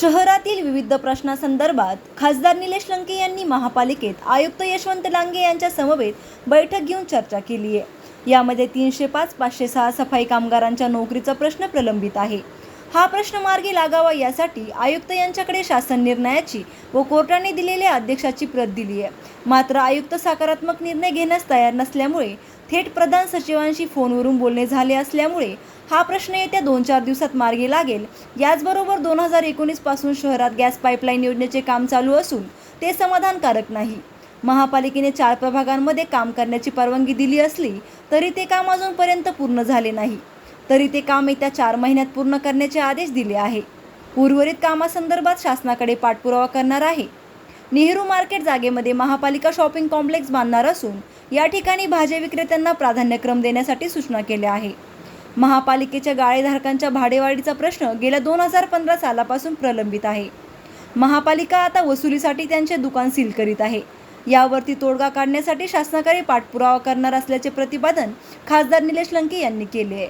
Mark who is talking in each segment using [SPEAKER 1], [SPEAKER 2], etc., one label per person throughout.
[SPEAKER 1] शहरातील विविध प्रश्नासंदर्भात खासदार निलेश लंके यांनी महापालिकेत आयुक्त यशवंत लांगे यांच्या समवेत बैठक घेऊन चर्चा केली आहे. यामध्ये तीनशे पाच पाचशे सहा सफाई कामगारांच्या नोकरीचा प्रश्न प्रलंबित आहे. हा प्रश्न मार्गी लागावा यासाठी आयुक्त यांच्याकडे शासन निर्णयाची व कोर्टाने दिलेल्या अध्यक्षाची प्रत दिली आहे. मात्र आयुक्त सकारात्मक निर्णय घेण्यास तयार नसल्यामुळे थेट प्रधान सचिवांशी फोनवरून बोलणे झाले असल्यामुळे हा प्रश्न येत्या दोन चार दिवसात मार्गी लागेल. याचबरोबर दोन हजार एकोणीसपासून शहरात गॅस पाईपलाईन योजनेचे काम चालू असून ते समाधानकारक नाही. महापालिकेने चार प्रभागांमध्ये काम करण्याची परवानगी दिली असली तरी ते काम अजूनपर्यंत पूर्ण झाले नाही. तरी ते काम येत्या चार महिन्यात पूर्ण करण्याचे आदेश दिले आहे. उर्वरित कामासंदर्भात शासनाकडे पाठपुरावा करणार आहे. नेहरू मार्केट जागेमध्ये महापालिका शॉपिंग कॉम्प्लेक्स बांधणार असून या ठिकाणी भाज्या विक्रेत्यांना प्राधान्यक्रम देण्यासाठी सूचना केल्या आहे. महापालिकेच्या गाळेधारकांच्या भाडेवाढीचा प्रश्न गेल्या दोन हजार पंधरा सालापासून प्रलंबित आहे. महापालिका आता वसुलीसाठी त्यांचे दुकान सील करीत आहे. यावरती तोडगा काढण्यासाठी शासनाकडे पाठपुरावा करणार असल्याचे प्रतिपादन खासदार निलेश लंके यांनी केले आहे.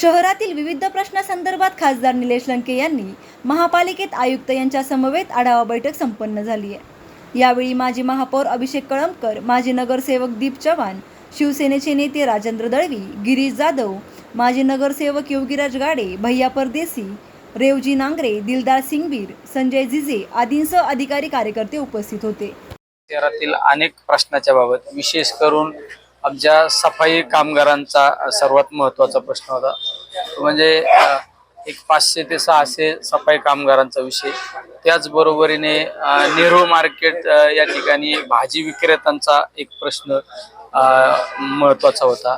[SPEAKER 1] शहरातील विविध प्रश्नासंदर्भात खासदार निलेश लंके यांनी महापालिकेत आयुक्त यांच्या समवेत आढावा बैठक संपन्न झाली आहे. यावेळी माजी महापौर अभिषेक कळमकर माजी नगरसेवक दीप चव्हाण शिवसेनेचे नेते राजेंद्र दळवी गिरीश जाधव माजी नगरसेवक योगीराज गाडे भैया परदेसी रेवजी नांगरे दिलदार सिंगबीर संजय झिजे आदींसह अधिकारी कार्यकर्ते उपस्थित होते.
[SPEAKER 2] शहरातील अनेक प्रश्नाच्या बाबत विशेष करून आमच्या सफाई कामगारांचा सर्वात महत्त्वाचा प्रश्न होता. म्हणजे एक पाचशे ते सहाशे सफाई कामगारांचा विषय. त्याचबरोबरीने नेहरू मार्केट या ठिकाणी भाजी विक्रेत्यांचा एक प्रश्न महत्त्वाचा महत्त्वाचा होता.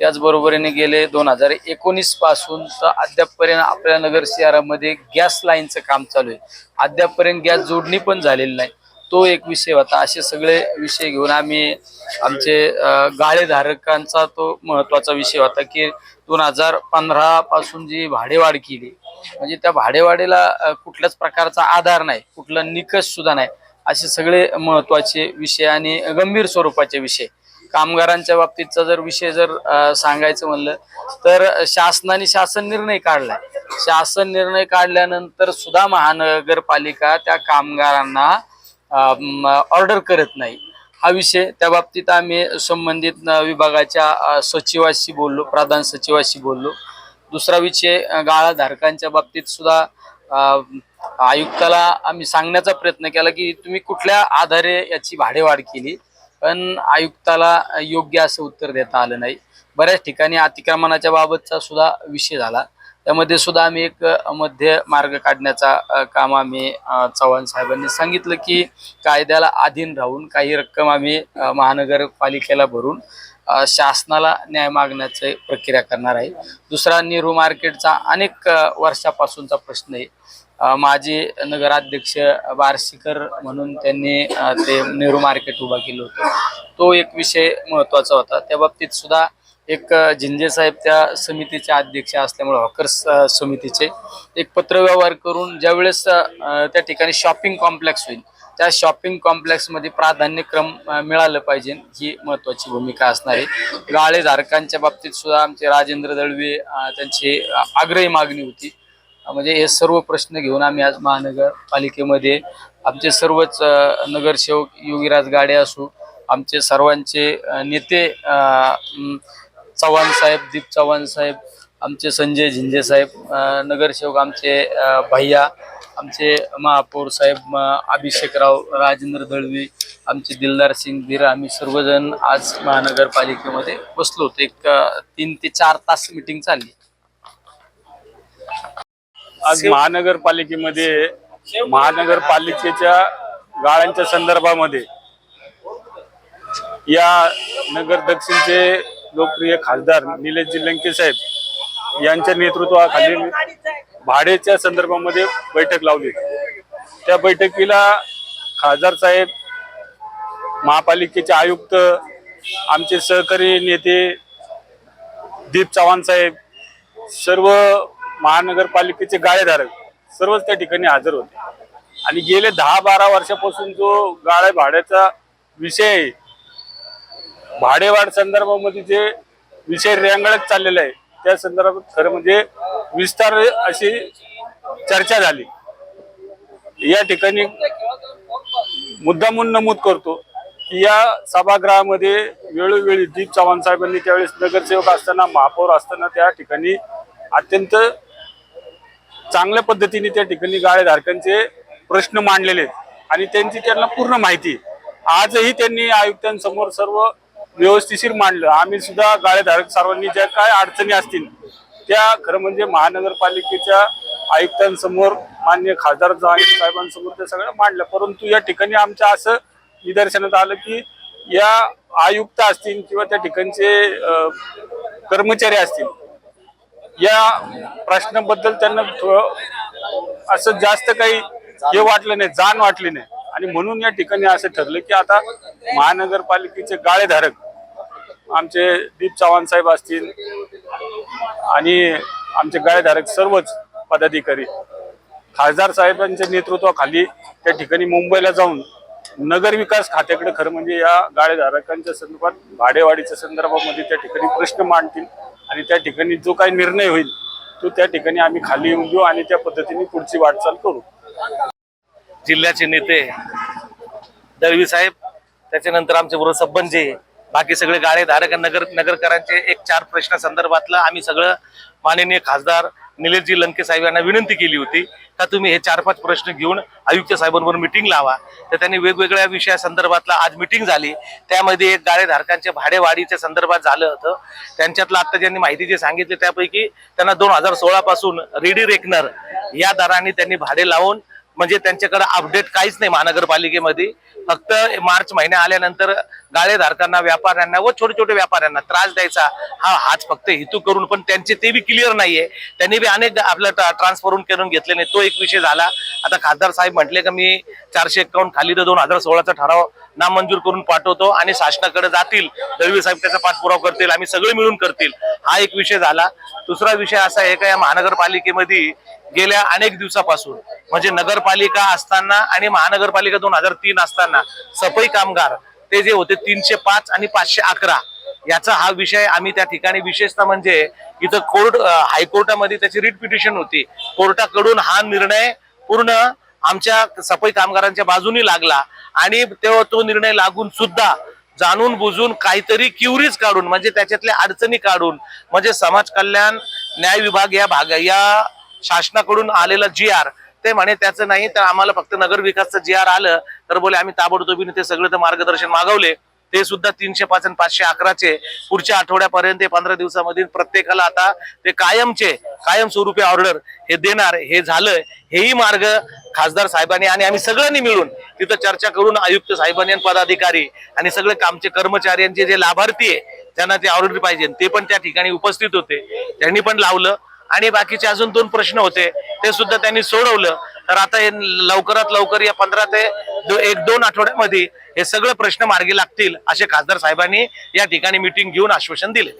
[SPEAKER 2] त्याचबरोबरीने गेले दोन हजार एकोणीसपासून तर अद्यापपर्यंत आपल्या नगर शहरामध्ये गॅस लाईनचं काम चालू आहे. अद्यापपर्यंत गॅस जोडणी पण झालेली नाही. तो एक विषय होता. असे सगळे विषय घेऊन आम्ही आमचे गाळेधारकांचा तो महत्त्वाचा विषय होता की दोन हजार पंधरा पासून जी भाडेवाढ केली म्हणजे त्या भाडेवाढीला कुठल्याच प्रकारचा आधार नाही कुठला निकष सुद्धा नाही. असे सगळे महत्त्वाचे विषय आणि गंभीर स्वरूपाचे विषय. कामगारांच्या बाबतीतचा जर विषय जर सांगायचं म्हणलं तर शासनाने शासन निर्णय काढलाय. शासन निर्णय काढल्यानंतर सुद्धा महानगरपालिका त्या कामगारांना ऑर्डर करत नाही. हा विषय त्या बाबतीत आम्ही संबंधित विभागाच्या सचिवाशी बोललो प्रधान सचिवाशी बोललो. दुसरा विषय गाळाधारकांच्या बाबतीत सुद्धा आयुक्ताला आम्ही सांगण्याचा प्रयत्न केला की तुम्ही कुठल्या आधारे याची भाडेवाढ केली? पण आयुक्ताला योग्य असं उत्तर देता आलं नाही. बऱ्याच ठिकाणी अतिक्रमणाच्या बाबतचा सुद्धा विषय झाला. त्यामध्ये सुद्धा आम्ही एक मध्य मार्ग काढण्याचा काम आम्ही चव्हाण साहेबांनी सांगितलं की कायद्याला अधीन राहून काही रक्कम आम्ही महानगरपालिकेला भरून शासनाला न्याय मागण्याची प्रक्रिया करणार आहे. दुसरा नेहरू मार्केटचा अनेक वर्षापासूनचा प्रश्न आहे. माजी नगराध्यक्ष बार्शीकर म्हणून त्यांनी ते नेहरू मार्केट उभा केलं होतं. तो एक विषय महत्त्वाचा होता. त्या बाबतीत सुद्धा एक अ, झिंजे साहेब त्या समितीचे अध्यक्ष असल्यामुळे हॉकर्स समितीचे एक पत्रव्यवहार करून ज्यावेळेस त्या ठिकाणी शॉपिंग कॉम्प्लेक्स होईल त्या शॉपिंग कॉम्प्लेक्समध्ये प्राधान्यक्रम मिळालं पाहिजे ही महत्वाची भूमिका असणार आहे. गाळेधारकांच्या बाबतीत सुद्धा आमचे राजेंद्र दळवे त्यांची आग्रही मागणी होती. म्हणजे हे सर्व प्रश्न घेऊन आम्ही आज महानगरपालिकेमध्ये आमचे सर्वच नगरसेवक योगीराज गाडे असू आमचे सर्वांचे नेते चव्हाण साहेब दीप चव्हाण साहेब आमचे संजय झिंजे साहेब नगरसेवक आमचे भैया आमचे महापौर साहेब अभिषेकराव राजेंद्र दळवी आमचे दिलदार सिंग धीर आम्ही सर्वजण आज महानगरपालिकेमध्ये बसलो होतो. एक तीन ते चार तास मिटिंग चालली.
[SPEAKER 3] आज महानगरपालिकेमध्ये महानगरपालिकेच्या गाळ्यांच्या संदर्भामध्ये या नगर दक्षिणचे लोकप्रिय खासदार निलेश लंके साहेब यांच्या नेतृत्वाखाली भाडेच्या संदर्भामध्ये बैठक लावली त्या बैठकीला खासदार साहेब महापालिकेचे आयुक्त आमचे सहकारी नेते दीप चव्हाण साहेब सर्व महानगरपालिकेचे गाळेधारक सर्वच त्या ठिकाणी हजर होते. आणि गेले दहा बारा वर्षापासून जो गाळे भाड्याचा विषय आहे भाडेवाढ संदर्भामध्ये जे विषय रेंगाळत चाललेला आहे त्या संदर्भात खरं म्हणजे विस्तार अशी चर्चा झाली. या ठिकाणी मुद्दामून नमूद करतो की या सभागृहामध्ये वेळोवेळी दीप चव्हाण साहेबांनी त्यावेळेस नगरसेवक असताना महापौर असताना त्या ठिकाणी अत्यंत चांगल्या पद्धतीने त्या ठिकाणी गाळेधारकांचे प्रश्न मांडलेले आहेत. आणि त्यांची त्यांना पूर्ण माहिती आजही त्यांनी आयुक्तांसमोर सर्व व्यवस्थिशीर मांडलं. आम्ही सुद्धा गाळेधारक सर्वांनी ज्या काय अडचणी असतील त्या खरं म्हणजे महानगरपालिकेच्या आयुक्तांसमोर मान्य खासदार साहेबांसमोर त्या सगळ्या मांडल्या. परंतु या ठिकाणी आमच्या असं निदर्शनात आलं की या आयुक्त असतील किंवा त्या ठिकाणचे कर्मचारी असतील या प्रश्नाबद्दल त्यांना थोडं असं जास्त काही हे वाटलं नाही जाण वाटली नाही. आणि म्हणून या ठिकाणी असं ठरलं की आता महानगरपालिकेचे गाळेधारक आमचे दीप चव्हाण साहेब असतील आणि आमचे गाळेधारक सर्वच पदाधिकारी. खासदार साहेबांच्या नेतृत्वाखाली त्या ठिकाणी मुंबईला जाऊन नगर विकास खात्याकडे खरं म्हणजे या गाळेधारकांच्या संदर्भात भाडेवाढीच्या संदर्भामध्ये त्या ठिकाणी प्रश्न मांडतील आणि त्या ठिकाणी जो काही निर्णय होईल तो त्या ठिकाणी आम्ही खाली येऊन घेऊ आणि त्या पद्धतीने पुढची वाटचाल करू.
[SPEAKER 4] जिल्ह्याचे नेते दळवी साहेब त्याच्यानंतर आमचे बरोबर सबंजे बाकी सगळे गाळे धारक नगर नगरकरांचे एक चार प्रश्न संदर्भातलं आम्ही सगळं माननीय खासदार निलेशजी लंके साहेब यांना विनंती केली होती का तुम्ही हे चार पाच प्रश्न घेऊन आयुक्त साहेबांवर मिटिंग लावा. तर त्यांनी वेगवेगळ्या विषया संदर्भातला आज मिटिंग झाली. त्यामध्ये एक गाळेधारकांच्या भाडेवाढीच्या संदर्भात झालं होतं. त्यांच्यातलं आत्ता ज्यांनी माहिती जे सांगितली त्यापैकी त्यांना दोन हजार सोळापासून रेडी रेकनर या दराने त्यांनी भाडे लावून म्हणजे त्यांच्याकडे अपडेट काहीच नाही महानगरपालिकेमध्ये. फक्त मार्च महिन्या आल्यानंतर गाळेधारकांना व्यापाऱ्यांना व छोटे छोटे व्यापाऱ्यांना त्रास द्यायचा हा हाच फक्त हेतू करून पण त्यांचे ते बी क्लिअर नाहीये. त्यांनी बी अनेक आपलं ट्रान्सफरून करून घेतले नाही. तो एक विषय झाला. आता खासदार साहेब म्हटले का मी चारशे एकावन्न खाली तर दोन हजार सोळाचा ठराव नामंजूर करून पाठवतो आणि शासनाकडे जातील दळवी साहेब त्याचा पाठपुरावा करतील आम्ही सगळे मिळून करतील. हा एक विषय झाला. दुसरा विषय असा आहे का या महानगरपालिकेमध्ये गेल्या अनेक दिवसापासून म्हणजे नगरपालिका असताना आणि महानगरपालिका दोन हजार तीन असताना सफाई कामगार ते जे होते तीनशे पाच आणि पाचशे अकरा याचा हा विषय आम्ही त्या ठिकाणी विशेषतः म्हणजे इथं कोर्ट हायकोर्टामध्ये त्याची रिट पिटिशन होती. कोर्टाकडून हा निर्णय पूर्ण आमच्या सफाई कामगारांच्या बाजूनी लागला आणि तेव्हा तो निर्णय लागून सुद्धा जाणून बुजून काहीतरी क्युरीज काढून म्हणजे त्याच्यातल्या अडचणी काढून म्हणजे समाज कल्याण न्याय विभाग या भाग या शासनाकडून आलेला जी आर ते म्हणे त्याचं नाही तर आम्हाला फक्त नगर विकासचं जी आर आलं तर बोले आम्ही ताबडतोबीने ते सगळं तर मार्गदर्शन मागवले. ते सुद्धा तीनशे पाच आणि पाचशे अकराचे पुढच्या आठवड्यापर्यंत पंधरा दिवसामध्ये प्रत्येकाला आता ते कायमचे कायमस्वरूपी ऑर्डर हे देणार हे झालं हेही मार्ग खासदार साहेबांनी आणि आम्ही सगळ्यांनी मिळून तिथं चर्चा करून आयुक्त साहेबांनी आणि पदाधिकारी आणि सगळे कामचे कर्मचाऱ्यांचे जे लाभार्थी आहे त्यांना ते ऑर्डर पाहिजे. ते पण त्या ठिकाणी उपस्थित होते. त्यांनी पण लावलं आणि बाकीचे अजून दोन प्रश्न होते. ते सुद्धा त्यांनी सोडवलं. तर आता हे लवकरात लवकर या पंधरा ते दो- एक दोन आठवड्यामध्ये हे सगळे प्रश्न मार्गी लागतील असे खासदार साहेबांनी या ठिकाणी मिटिंग घेऊन आश्वासन दिले.